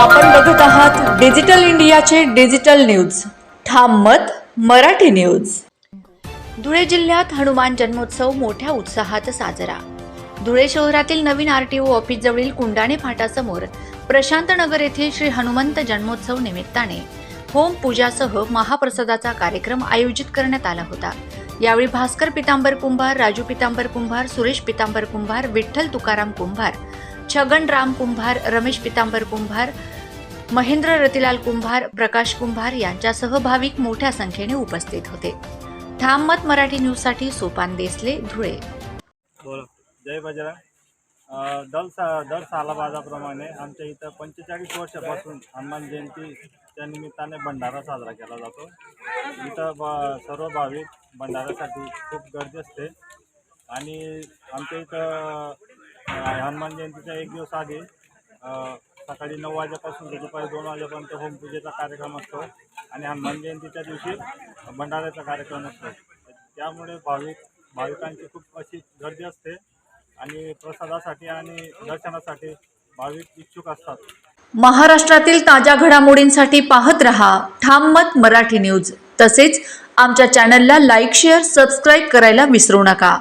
आपण बघूत आहात डिजिटल इंडियाचे डिजिटल न्यूज. ठाम मत मराठी न्यूज. धुळे जिल्ह्यात हनुमान जन्मोत्सव मोठ्या उत्साहात साजरा. धुळे शहरातील नवीन आरटीओ ऑफिसजवळील कुंडाणे फाटासमोर प्रशांत नगर येथे श्री हनुमंत जन्मोत्सव निमित्ताने होम पूजासह महाप्रसादाचा कार्यक्रम आयोजित करण्यात आला होता. यावेळी भास्कर पितांबर कुंभार राजू पितांबर कुंभार सुरेश पितांबर कुंभार विठ्ठल तुकाराम कुंभार छगन राम कुंभार रमेश पितांबर कुंभार महेंद्र रतिलाल कुंभार प्रकाश कुंभार यांच्यासह भाविक मोठ्या संख्येने उपस्थित होते. ठाम मत मराठी न्यूजसाठी सोपान देसले धुळे. जय बजरा दर सा दर सालाबाजाप्रमाणे आमच्या इथं पंचेचाळीस वर्षापासून हनुमान जयंतीच्या निमित्ताने भंडारा साजरा केला जातो. इथं ब सर्व भाविक भंडाऱ्यासाठी खूप गर्दी असते. आणि आमच्या इथं हनुमान जयंतीच्या एक दिवस आधी सकाळी नऊ वाजेपासून ते दुपारी दोन वाजेपर्यंत होमपूजेचा कार्यक्रम असतो आणि हनुमान जयंतीच्या दिवशी भंडाऱ्याचा कार्यक्रम असतो. त्यामुळे भाविक भाविकांची खूप अशी गर्दी असते आणि प्रसादासाठी आणि दर्शनासाठी भाविक इच्छुक असतात. महाराष्ट्रातील ताज्या घडामोडींसाठी पाहत रहा ठाम मत मराठी न्यूज. तसेच आमच्या चॅनलला लाईक शेअर सबस्क्राईब करायला विसरू नका.